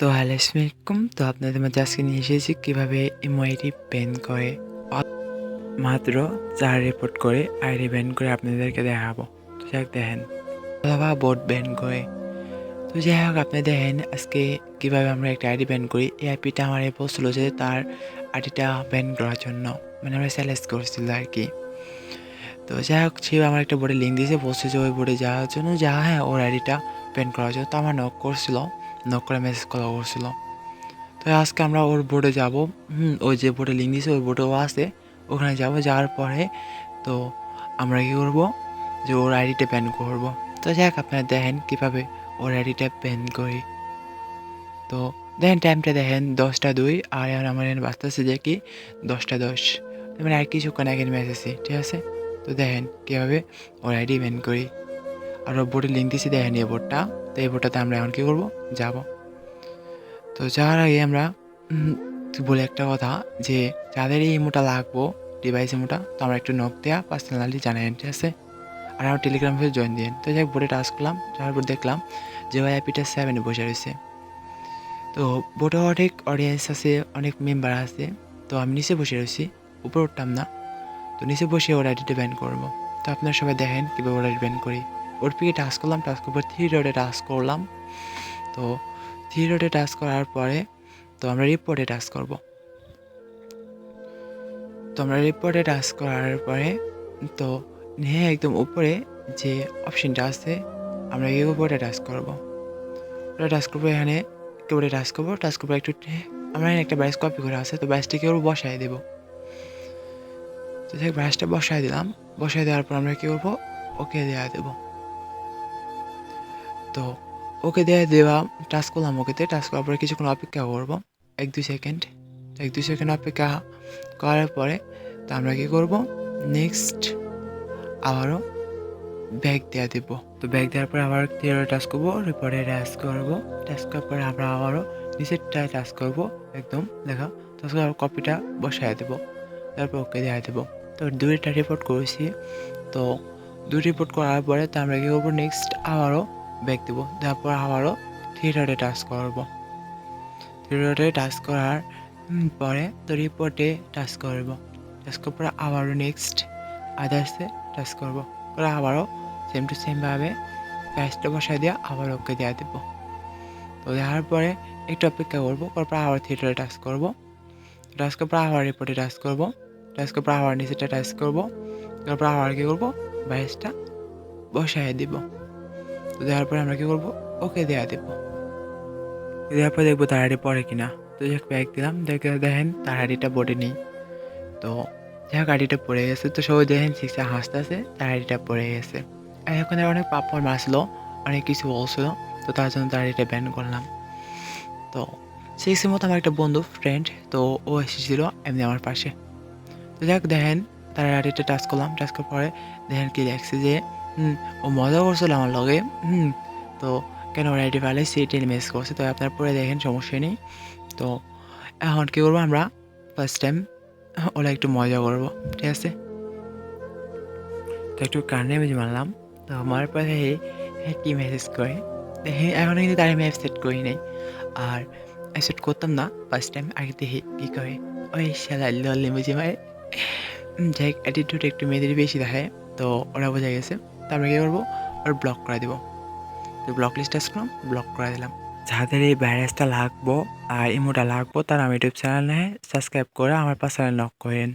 তো হ্যালো তো আপনাদের মধ্যে আজকে নিয়ে এসেছি কীভাবে এমআইটি ব্যান করে। মাত্র চার রিপোর্ট করে আইডি ব্যান করে আপনাদেরকে দেখাবো। তো যাক, দেখেন। অথবা বোর্ড ব্যান করে। তো যাই হোক, আপনি দেখেন আজকে কীভাবে আমরা একটা আইডি ব্যান করি। এই আইপিটা আমার এ বলছিল যে তার আইডিটা ব্যান করার জন্য। মানে আমরা স্যালেক্ট করছিল আর কি। তো যাই হোক, সে আমার একটা বোর্ডে লিঙ্ক দিয়েছে। বলছে যে ওই বোর্ডে যাওয়ার জন্য। যা হ্যাঁ ওর আইডিটা ব্যান করার জন্য। তো আমার নক করছিল। নক করে মেসেজ করা করছিল তো আজকে আমরা ওর বোর্ডে যাব। হুম, ওই যে বোর্ডে লিঙ্ক দিয়েছে, ওই বোর্ডেও আছে। ওখানে যাব, যাওয়ার পরে তো আমরা কী করব? যে ওর আইডিটা ব্যান করব। তো যাক, আপনারা দেখেন কীভাবে ওর আইডিটা ব্যান করি। তো দেখেন টাইমটা দেখেন, দশটা দুই। আর আর আমার এখানে বাঁচতেছে যে কি দশটা দশ। মানে আর কিছুক্ষণ আগে মেসেজে ঠিক আছে? তো দেখেন কীভাবে ওর আইডি ব্যান করি। আর ওর বোর্ডে লিঙ্ক দিয়েছি, দেখেন এই বোর্ডটা তো এই বোর্ডটাতে আমরা এখন কী করব? যাব। তো যাওয়ার আগে আমরা বলে একটা কথা যে, যাদের এই ইমোটা লাগবো ডিভাইস ইমোটা তো আমরা একটু নক দেওয়া পার্সোনালি জানাই ঠিক আছে। আর আমার টেলিগ্রাম পেজে জয়েন দিন তো যাই বোর্ডে টাচ করলাম, যাওয়ার পর দেখলাম যে ওই আইপিটা সেভেনে বসে রয়েছে। তো বোর্ডে অনেক অডিয়েন্স আছে, অনেক মেম্বার আছে। তো আমি নিচে বসে রয়েছি, উপরে উঠতাম না। তো নিচে বসে ওর আইডিটা ব্যান করব। তো আপনারা সবাই দেখেন কীভাবে ওর ব্যান করি। ওর পিকে টাচ করলাম টাচ করার পর থ্রি রোডে টাচ করলাম। তো থ্রি রোডে টাচ করার পরে তো আমরা রিপোর্টে টাচ করব। তো আমরা রিপোর্টে টাচ করার পরে তো নিয়ে একদম উপরে যে অপশনটা আছে, আমরা এই উপরে টাচ করব। ওটা টাচ করব এখানে কেবলে টাচ করব টাচ করব একটু আমরা এখানে একটা ব্রাইস কপি করে আছে, তো ব্রাইসটিকে ওর বসায় দেবো। তো দেখ ব্রাইসটা বসায় দিলাম, বসায় দেওয়ার পর আমরা কী করব? ওকে দেওয়া দেবো। তো ওকে দিয়ে দেওয়া টাচ করলাম ওকেতে টাচ করার পরে কিছুক্ষণ অপেক্ষা করব। এক, দুই সেকেন্ড এক, দুই সেকেন্ড অপেক্ষা করার পরে তো আমরা কী করব? নেক্সট আবারও ব্যাগ দেওয়া দেবো। তো ব্যাগ দেওয়ার পরে আবার থিয়েটার টাচ করব রিপোর্টে টাচ করব। টাচ করার পরে আমরা আবারও নিচেরটায় টাচ করব, একদম দেখা টাচ করে কপিটা বসায় দেবো। তারপর ওকে দেওয়া দেবো। তো দুইটা রিপোর্ট করেছি। তো দুই রিপোর্ট করার পরে তো আমরা কী করব? নেক্সট আবারও ব্যাগ দেবো। তারপর আবারও থিয়েটারে টাচ করব। থিয়েটারে টাচ করার পরে তো রিপোর্টে টাচ করব। টাচ করার পরে আবারও নেক্সট আদার্সে টাচ করব। করে আবারও সেম টু সেমভাবে প্যাচটা বসায় দিয়ে আবার ওকে দেওয়া দেবো। তো দেওয়ার পরে একটু অপেক্ষা করব তারপর আবার থিয়েটারে টাচ করব। টাচ করার পর আবার রিপোর্টে টাচ করব। টাচ করার পর আবার নিচেটা টাচ করব। তারপর আবার কী করব? ব্যাচটা বসায় দিব। তো দেওয়ার পরে আমরা কী করব? ওকে দেওয়া দেবো। দেওয়ার পরে দেখব তার পড়ে কিনা। তো যাক ব্যাগ দিলাম। দেখে দেখেন, তার আইডিটা বোর্ডে নেই। তো যাক আইডিটা পড়ে গেছে। তো সবাই দেখেন শিক্ষা হাসতে আছে তার আইডিটা পড়ে গেছে। আর এখন অনেক পাপড় মারছিল, অনেক কিছু বলছিল। তো তার জন্য তার আইডিটা ব্যান করলাম। তো সিক্সের মতো আমার একটা বন্ধু ফ্রেন্ড তো ও এসেছিল এমনি আমার পাশে। তো যাক, দেখেন, তার আইডিটা টাচ করলাম। টাচ করার পরে দেখেন কি দেখছে যে হুম, ও মজা করছিল আমার লগে। হুম তো কেন ওর আইডি ফাইলে সিটিএল মেস করছে? তো আপনার পরে দেখেন সমস্যা নেই। তো এখন কী করব আমরা? ফার্স্ট টাইম ওরা একটু মজা করব ঠিক আছে? তো একটু কারণে আমি মারলাম। তো আমার পরে কি মেসেজ করে? দেখি এখন কিন্তু তার আমি সেট করি নাই। আর সেট করতাম না ফার্স্ট টাইম আগে দেখি কী করে। ওই শালা লল বুঝি ভাই যাই অ্যাটিটিউড একটু মেয়েদের বেশি দেখায় তো ওরা বোঝা গেছে। তারপরে কী করব আর ব্লক করে দেবো। তো ব্লক লিস্ট আসলাম ব্লক করে দিলাম। যাদের এই ভাইরাসটা লাগবো আর ইমোটা লাগবো, তারা আমার ইউটিউব চ্যানেলে সাবস্ক্রাইব করে আমার পাশে নক করেন।